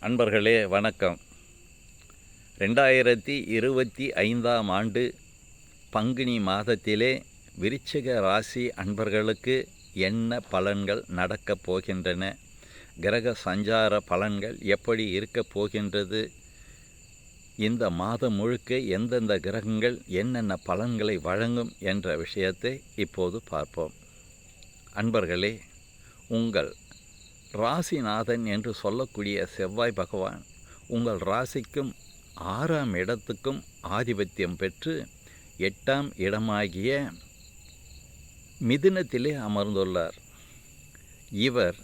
அன்பர்களே வணக்கம். ரெண்டாயிரத்தி இருபத்தி ஐந்தாம் ஆண்டு பங்குனி மாதத்திலே விருச்சிக ராசி அன்பர்களுக்கு என்ன பலன்கள் நடக்கப் போகின்றன? கிரக சஞ்சார பலன்கள் எப்படி இருக்கப் போகின்றது? இந்த மாதம் முழுக்க எந்தெந்த கிரகங்கள் என்னென்ன பலன்களை வழங்கும் என்ற விஷயத்தை இப்போது பார்ப்போம். அன்பர்களே உங்கள் ராசிநாதன் என்று சொல்லக்கூடிய செவ்வாய் பகவான் உங்கள் ராசிக்கும் ஆறாம் இடத்துக்கும் ஆதிபத்தியம் பெற்று எட்டாம் இடமாகிய மிதுனத்திலே அமர்ந்துள்ளார். இவர்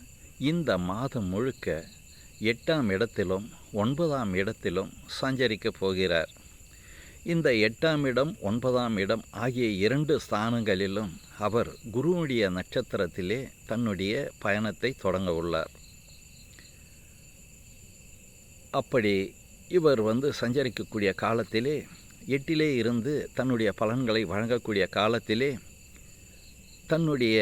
இந்த மாதம் முழுக்க எட்டாம் இடத்திலும் ஒன்பதாம் இடத்திலும் சஞ்சரிக்கப் போகிறார். இந்த எட்டாம் இடம் ஒன்பதாம் இடம் ஆகிய இரண்டு ஸ்தானங்களிலும் அவர் குருவுடைய நட்சத்திரத்திலே தன்னுடைய பயணத்தை தொடங்க உள்ளார். அப்படி இவர் வந்து சஞ்சரிக்கக்கூடிய காலத்திலே எட்டிலே இருந்து தன்னுடைய பலன்களை வழங்கக்கூடிய காலத்திலே தன்னுடைய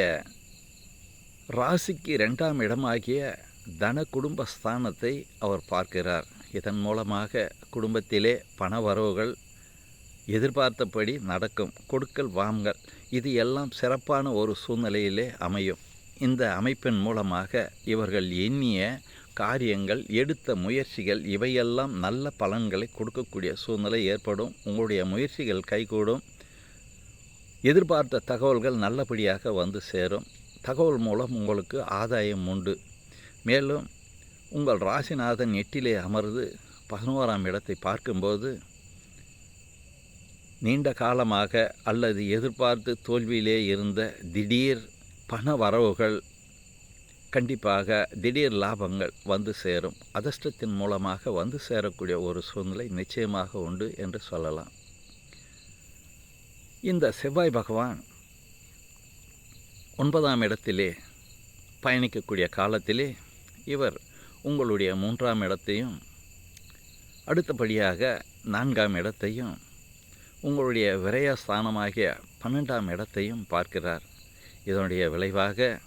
ராசிக்கு ரெண்டாம் இடமாகிய தன குடும்ப ஸ்தானத்தை அவர் பார்க்கிறார். இதன் மூலமாக குடும்பத்திலே பண வரவுகள் எதிர்பார்த்தபடி நடக்கும் கொடுக்கல் வாங்கல் இது எல்லாம் சிறப்பான ஒரு சூழ்நிலையிலே அமையும். இந்த அமைப்பின் மூலமாக இவர்கள் எண்ணிய காரியங்கள் எடுத்த முயற்சிகள் இவையெல்லாம் நல்ல பலன்களை கொடுக்கக்கூடிய சூழ்நிலை ஏற்படும். உங்களுடைய முயற்சிகள் கைகூடும். எதிர்பார்த்த தகவல்கள் நல்லபடியாக வந்து சேரும். தகவல் மூலம் உங்களுக்கு ஆதாயம் உண்டு. மேலும் உங்கள் ராசிநாதன் எட்டிலே அமர்ந்து பதினோராம் இடத்தை பார்க்கும்போது நீண்ட காலமாக அல்லது எதிர்பார்த்து தோல்வியிலே இருந்த திடீர் பண வரவுகள் கண்டிப்பாக திடீர் லாபங்கள் வந்து சேரும். அதிர்ஷ்டத்தின் மூலமாக வந்து சேரக்கூடிய ஒரு சூழ்நிலை நிச்சயமாக உண்டு என்று சொல்லலாம். இந்த செவ்வாய் பகவான் ஒன்பதாம் இடத்திலே பயணிக்கக்கூடிய காலத்திலே இவர் உங்களுடைய மூன்றாம் இடத்தையும் அடுத்தபடியாக நான்காம் இடத்தையும் உங்களுடைய விரயஸ்தானமாகிய பன்னெண்டாம் இடத்தையும் பார்க்கிறார். இதனுடைய விளைவாக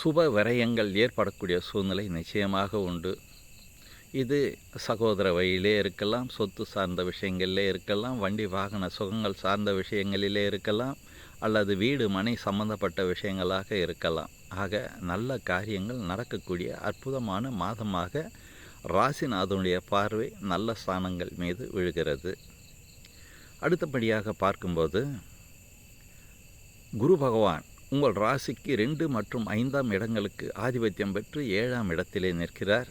சுப விரயங்கள் ஏற்படக்கூடிய சூழ்நிலை நிச்சயமாக உண்டு. இது சகோதர வழியிலே இருக்கலாம் சொத்து சார்ந்த விஷயங்களிலே இருக்கலாம் வண்டி வாகன சுகங்கள் சார்ந்த விஷயங்களிலே இருக்கலாம் அல்லது வீடு மனை சம்பந்தப்பட்ட விஷயங்களாக இருக்கலாம். ஆக நல்ல காரியங்கள் நடக்கக்கூடிய அற்புதமான மாதமாக ராசிநாதனுடைய பார்வை நல்ல ஸ்தானங்கள் மீது விழுகிறது. அடுத்தபடியாக பார்க்கும்போது குரு பகவான் உங்கள் ராசிக்கு ரெண்டு மற்றும் ஐந்தாம் இடங்களுக்கு ஆதிபத்தியம் பெற்று ஏழாம் இடத்திலே நிற்கிறார்.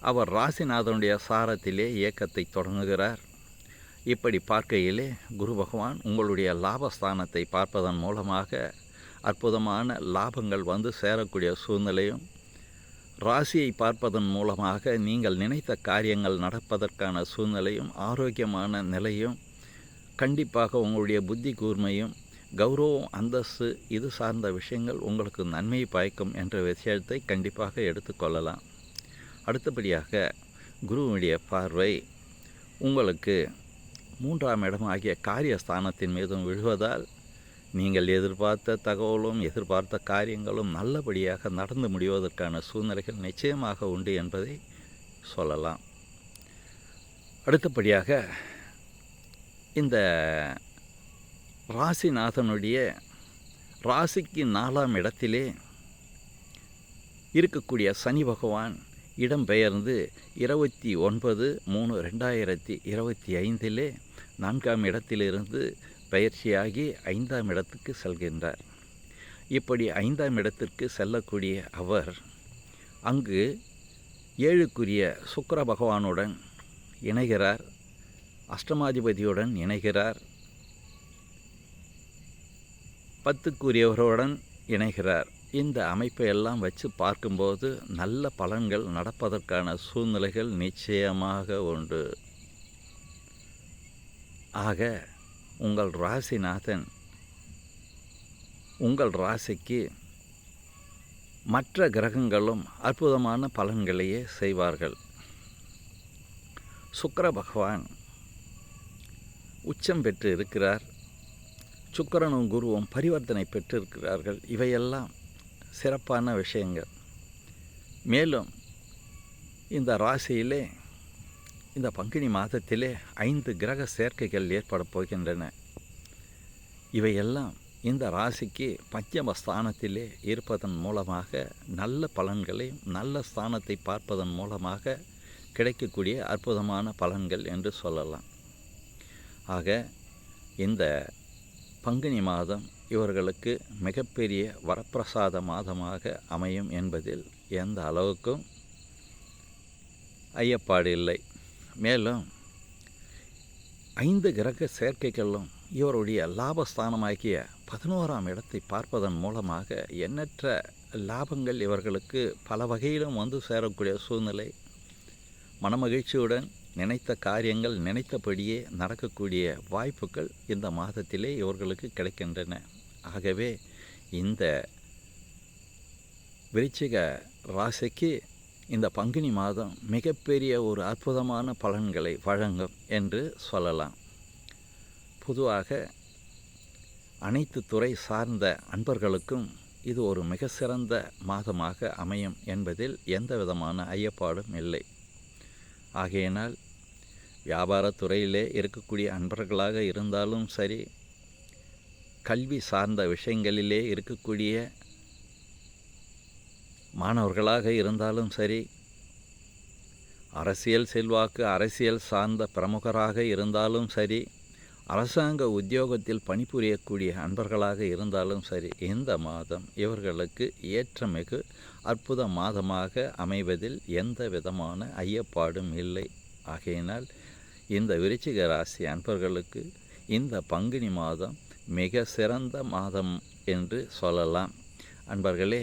அவர் ராசிநாதனுடைய சாரத்திலே இயக்கத்தை தொடங்குகிறார். இப்படி பார்க்கையிலே குரு பகவான் உங்களுடைய லாபஸ்தானத்தை பார்ப்பதன் மூலமாக அற்புதமான லாபங்கள் வந்து சேரக்கூடிய சூழ்நிலையும் ராசியை பார்ப்பதன் மூலமாக நீங்கள் நினைத்த காரியங்கள் நடப்பதற்கான சூழ்நிலையும் ஆரோக்கியமான நிலையும் கண்டிப்பாக உங்களுடைய புத்தி கூர்மையும் கௌரவம் அந்தஸ்து இது சார்ந்த விஷயங்கள் உங்களுக்கு நன்மை பயக்கும் என்ற விஷயத்தை கண்டிப்பாக எடுத்துக்கொள்ளலாம் அடுத்தபடியாக குருவினுடைய பார்வை உங்களுக்கு மூன்றாம் இடம் ஆகிய காரியஸ்தானத்தின் மீதும் விழுவதால் நீங்கள் எதிர்பார்த்த தகவலும் எதிர்பார்த்த காரியங்களும் நல்லபடியாக நடந்து முடிவதற்கான சூழ்நிலைகள் நிச்சயமாக உண்டு என்பதை சொல்லலாம். அடுத்தபடியாக இந்த ராசிநாதனுடைய ராசிக்கு நாலாம் இடத்திலே இருக்கக்கூடிய சனி பகவான் இடம்பெயர்ந்து இருபத்தி ஒன்பது மூணு ரெண்டாயிரத்தி இருபத்தி ஐந்திலே நான்காம் இடத்திலிருந்து பயிற்சியாகி ஐந்தாம் இடத்துக்கு செல்கின்றார். இப்படி ஐந்தாம் இடத்திற்கு செல்லக்கூடிய அவர் அங்கு ஏழுக்குரிய சுக்கர பகவானுடன் இணைகிறார் அஷ்டமாதிபதியுடன் இணைகிறார் பத்துக்குரியவருடன் இணைகிறார். இந்த அமைப்பை எல்லாம் வச்சு பார்க்கும்போது நல்ல பலன்கள் நடப்பதற்கான சூழ்நிலைகள் நிச்சயமாக உண்டு. ஆக உங்கள் ராசிநாதன் உங்கள் ராசிக்கு மற்ற கிரகங்களும் அற்புதமான பலன்களையே செய்வார்கள். சுக்கர பகவான் உச்சம் பெற்று இருக்கிறார். சுக்கரனும் குருவும் பரிவர்த்தனை பெற்றிருக்கிறார்கள். இவையெல்லாம் சிறப்பான விஷயங்கள். மேலும் இந்த ராசியிலே இந்த பங்குனி மாதத்திலே ஐந்து கிரக சேர்க்கைகள் ஏற்பட போகின்றன. இவையெல்லாம் இந்த ராசிக்கு பஞ்சம ஸ்தானத்திலே இருப்பதன் மூலமாக நல்ல பலன்களை நல்ல ஸ்தானத்தை பார்ப்பதன் மூலமாக கிடைக்கக்கூடிய அற்புதமான பலன்கள் என்று சொல்லலாம். ஆக இந்த பங்குனி மாதம் இவர்களுக்கு மிகப்பெரிய வரப்பிரசாத மாதமாக அமையும் என்பதில் எந்த அளவுக்கும் ஐயப்பாடு இல்லை. மேலும் ஐந்து கிரக சேர்க்கைகளும் இவருடைய லாபஸ்தானமாகிய பதினோராம் இடத்தை பார்ப்பதன் மூலமாக எண்ணற்ற லாபங்கள் இவர்களுக்கு பல வகையிலும் வந்து சேரக்கூடிய சூழ்நிலை. மனமகிழ்ச்சியுடன் நினைத்த காரியங்கள் நினைத்தபடியே நடக்கக்கூடிய வாய்ப்புகள் இந்த மாதத்திலே இவர்களுக்கு கிடைக்கின்றன. ஆகவே இந்த விருச்சிக ராசிக்கு இந்த பங்குனி மாதம் மிகப்பெரிய ஒரு அற்புதமான பலன்களை வழங்கும் என்று சொல்லலாம். பொதுவாக அனைத்து துறை சார்ந்த அன்பர்களுக்கும் இது ஒரு மிக சிறந்த மாதமாக அமையும் என்பதில் எந்த விதமான ஐயப்பாடும் இல்லை. ஆகையினால் வியாபாரத்துறையிலே இருக்கக்கூடிய அன்பர்களாக இருந்தாலும் சரி கல்வி சார்ந்த விஷயங்களிலே இருக்கக்கூடிய மாணவர்களாக இருந்தாலும் சரி அரசியல் செல்வாக்கு அரசியல் சார்ந்த பிரமுகராக இருந்தாலும் சரி அரசாங்க உத்தியோகத்தில் பணிபுரியக்கூடிய அன்பர்களாக இருந்தாலும் சரி இந்த மாதம் இவர்களுக்கு ஏற்றமிகு அற்புத மாதமாக அமைவதில் எந்த விதமான ஐயப்பாடும் இல்லை. ஆகையினால் இந்த விருச்சிக ராசி அன்பர்களுக்கு இந்த பங்குனி மாதம் மிக சிறந்த மாதம் என்று சொல்லலாம். அன்பர்களே